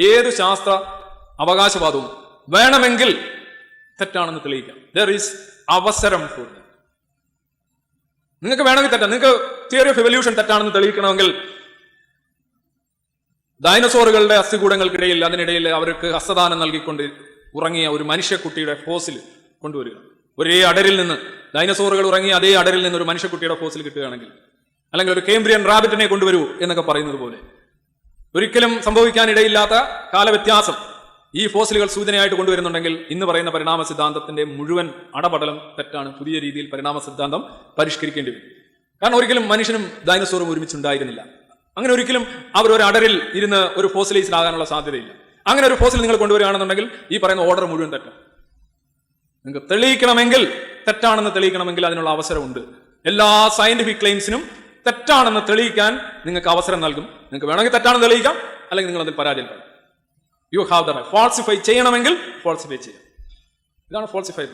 ഏത് ശാസ്ത്ര അവകാശവാദവും വേണമെങ്കിൽ തെറ്റാണെന്ന് തെളിയിക്കാം. ദർ ഈസ് അവസരം ഫോർ നിങ്ങൾക്ക് വേണമെങ്കിൽ തെറ്റാ. നിങ്ങൾക്ക് തിയറി ഓഫ് എവല്യൂഷൻ തെറ്റാണെന്ന് തെളിയിക്കണമെങ്കിൽ ഡൈനസോറുകളുടെ അസ്ഥികൂടങ്ങൾക്കിടയിൽ അതിനിടയിൽ അവർക്ക് ഹസ്തദാനം നൽകിക്കൊണ്ട് ഉറങ്ങിയ ഒരു മനുഷ്യക്കുട്ടിയുടെ ഫോസിൽ കൊണ്ടുവരിക. ഒരേ അടരിൽ നിന്ന് ഡൈനസോറുകൾ ഉറങ്ങിയ അതേ അടരിൽ നിന്ന് ഒരു മനുഷ്യക്കുട്ടിയുടെ ഫോസിൽ കിട്ടുകയാണെങ്കിൽ അല്ലെങ്കിൽ ഒരു കേംബ്രിയൻ റാബിറ്റിനെ കൊണ്ടുവരൂ എന്നൊക്കെ പറയുന്നത് പോലെ. ഒരിക്കലും സംഭവിക്കാനിടയില്ലാത്ത കാലവ്യത്യാസം ഈ ഫോസിലുകൾ സൂചനയായിട്ട് കൊണ്ടുവരുന്നുണ്ടെങ്കിൽ ഇന്ന് പറയുന്ന പരിണാമ സിദ്ധാന്തത്തിന്റെ മുഴുവൻ അടപടലം തെറ്റാണ്. പുതിയ രീതിയിൽ പരിണാമ സിദ്ധാന്തം പരിഷ്കരിക്കേണ്ടി വരും. കാരണം ഒരിക്കലും മനുഷ്യനും ഡൈനസോറും ഒരുമിച്ചുണ്ടായിരുന്നില്ല. അങ്ങനെ ഒരിക്കലും അവർ ഒരു അടരിൽ ഇരുന്ന് ഒരു ഫോസിലൈസിലാകാനുള്ള സാധ്യതയില്ല. അങ്ങനെ ഒരു ഫോസിൽ നിങ്ങൾ കൊണ്ടുവരികയാണെന്നുണ്ടെങ്കിൽ ഈ പറയുന്ന ഓർഡർ മുഴുവൻ തെറ്റാണ് നിങ്ങൾക്ക് തെളിയിക്കണമെങ്കിൽ തെറ്റാണെന്ന് തെളിയിക്കണമെങ്കിൽ അതിനുള്ള അവസരമുണ്ട്. എല്ലാ സയന്റിഫിക് ക്ലെയിംസിനും തെറ്റാണെന്ന് തെളിയിക്കാൻ നിങ്ങൾക്ക് അവസരം നൽകും. നിങ്ങൾക്ക് വേണമെങ്കിൽ തെറ്റാണെന്ന് തെളിയിക്കാം അല്ലെങ്കിൽ നിങ്ങൾ അതിൽ പരാജയപ്പെടും. You have the right falsify ചെയ്യണമെങ്കിൽ ഫോൾസിഫൈ ചെയ്യാം. ഇതാണ് ഫാൾസിഫൈ